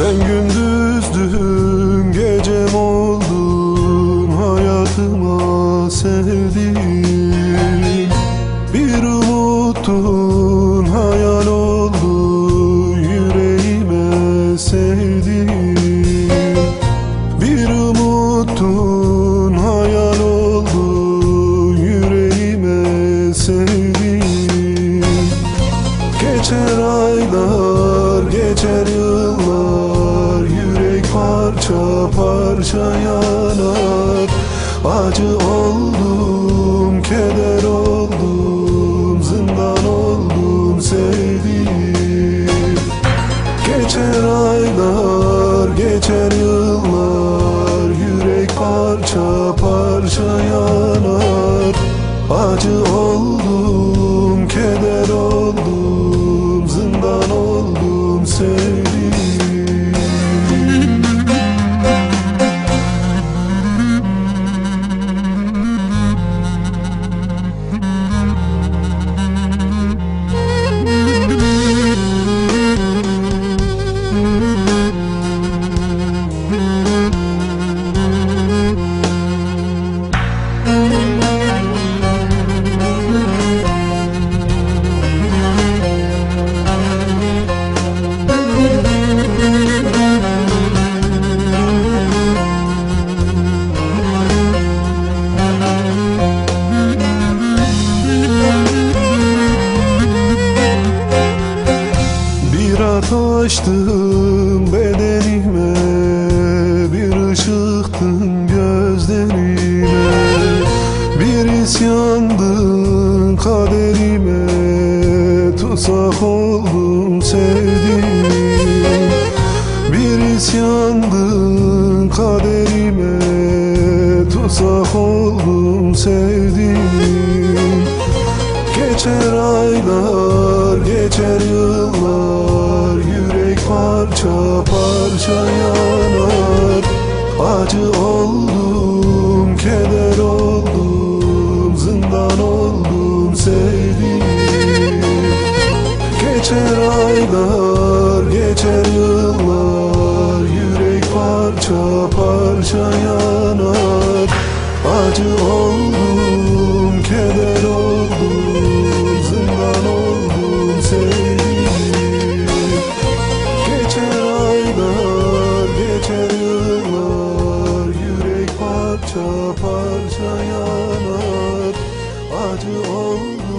Sen gündüzdün gecem oldun hayatıma sevdiğim Bir umuttun hayal oldun yüreğime sevdiğim Bir umuttun hayal oldun yüreğime sevdiğim Geçer aylar, parça parça yanar. Acı oldum, keder oldum ataştın bedenime Bir ışıktın gözlerime. Bir isyandın kaderime. Tutsak oldum sevdiğim Bir isyandın kaderime. Tutsak oldum sevdiğim Geçer aylar, geçer yıllar parça parça yanar. Acı oldum, keder oldum, zindan oldum sevdiğim. Geçer aylar, geçer yıllar Yürek parça parça yanar. Acı oldum parça parça yanar Acı olmaz.